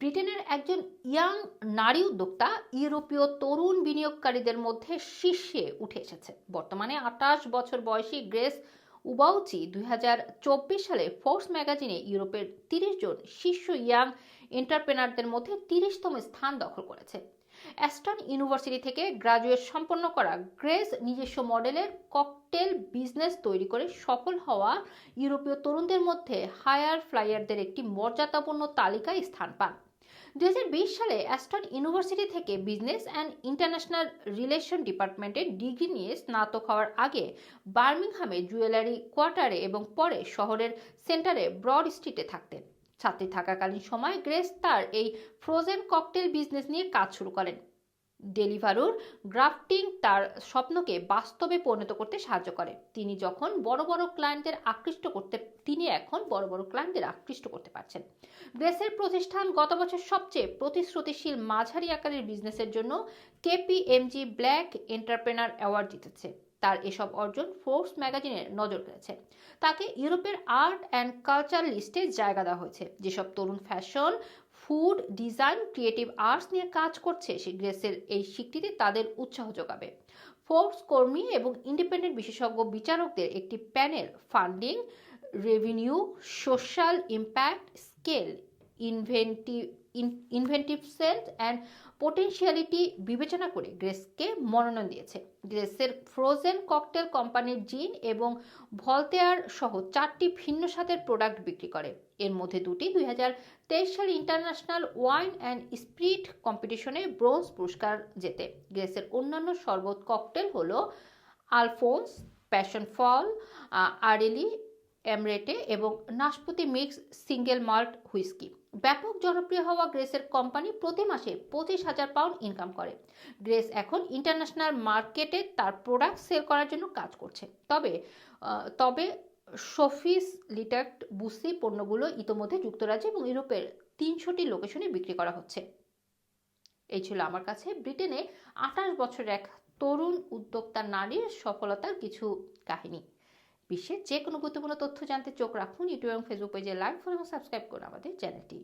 ব্রিটেনের একজন ইয়াং নারী উদ্যোক্তা ইউরোপীয় তরুণ বিনিয়োগকারীদের মধ্যে শীর্ষে উঠে এসেছে। বর্তমানে আঠাশ বছর বয়সী গ্রেস উবাউচি দুই সালে ফোর্স ম্যাগাজিনে ইউরোপের তিরিশ জন শীর্ষ ইয়াং এন্টারপ্রেনারদের মধ্যে তিরিশতম স্থান দখল করেছে। অ্যাস্টন ইউনিভার্সিটি থেকে গ্রাজুয়েট সম্পন্ন করা গ্রেস নিজস্ব মডেলের ককটেল বিজনেস তৈরি করে সফল হওয়া ইউরোপীয় তরুণদের মধ্যে হায়ার ফ্লাইয়ারদের একটি মর্যাদাপূর্ণ তালিকায় স্থান পান। দুই সালে অ্যাস্টন ইউনিভার্সিটি থেকে বিজনেস অ্যান্ড ইন্টারন্যাশনাল রিলেশন ডিপার্টমেন্টের ডিগ্রি নিয়ে স্নাতক হওয়ার আগে বার্মিংহামে জুয়েলারি কোয়ার্টারে এবং পরে শহরের সেন্টারে ব্রড স্ট্রিটে থাকতেন। ছাত্রী থাকাকালীন সময় গ্রেস তার এই ফ্রোজেন ককটেল বিজনেস নিয়ে কাজ শুরু করেন। ডেলিভারুর গ্রাফটিং তার স্বপ্নকে বাস্তবে পরিণত করতে সাহায্য করে। তিনি যখন বড় বড় ক্লায়েন্টদের আকৃষ্ট করতে, তিনি এখন বড় বড় ক্লায়েন্টদের আকৃষ্ট করতে পারছেন। গ্রেসের প্রতিষ্ঠান গত বছর সবচেয়ে প্রতিশ্রুতিশীল মাঝারি আকারের বিজনেসের জন্য কেপিএমজি ব্ল্যাক এন্টারপ্রেনার অ্যাওয়ার্ড জিতেছে। তার এসব অর্জন ফোর্স ম্যাগাজিনের নজর কেড়েছে। তাকে ইউরোপের আর্ট অ্যান্ড কালচার লিস্টে জায়গা দেওয়া হয়েছে। যেসব তরুণ fashion food design creative arts নিয়ে কাজ করছে সে গ্রেসের এই স্বীকৃতি তাদের উৎসাহ যোগাবে। ফোর্স কর্মী এবং ইন্ডিপেন্ডেন্ট বিশেষজ্ঞ বিচারকদের একটি panel funding revenue social impact scale inventive inventive sense and potentiality বিবেচনা করে গ্রেসকে মনোনয়ন দিয়েছে। গ্রেসের ফ্রোজেন ককটেল কোম্পানির জিন এবং ভলতেয়ার সহ চারটি ভিন্ন স্বাদের প্রোডাক্ট বিক্রি করে। এর মধ্যে দুটি দুই হাজার তেইশ সালে ইন্টারন্যাশনাল ওয়াইন অ্যান্ড স্পিরিট কম্পিটিশনে ব্রোঞ্জ পুরস্কার জেতে। গ্রেসের অন্যান্য শরবত ককটেল হলো আলফোন্স প্যাশন ফল আরেলি এমরেটে এবং নাশপাতি মিক্স সিঙ্গেল মাল্ট হুইস্কি ব্যাপক জনপ্রিয় হওয়া গ্রেসের কোম্পানি প্রতি মাসে পঁচিশ হাজার পাউন্ড ইনকাম করে। গ্রেস এখন ইন্টারন্যাশনাল মার্কেটে তার প্রোডাক্ট সেল করার জন্য কাজ করছে। তবে তবে সফিস লিটাক্ট বুসি পণ্যগুলো ইতোমধ্যে যুক্তরাজ্য এবং ইউরোপের তিনশোটি লোকেশনে বিক্রি করা হচ্ছে। এই ছিল আমার কাছে। ব্রিটেনে আঠাশ বছরের এক তরুণ উদ্যোক্তা নারীর সফলতার কিছু কাহিনী। বিশ্বের যে কোনো গুরুত্বপূর্ণ তথ্য জানতে চোখ রাখুন ইউটিউব এবং ফেসবুক পেজে লাইক, ফলো এবং সাবস্ক্রাইব করুন আমাদের চ্যানেলটি।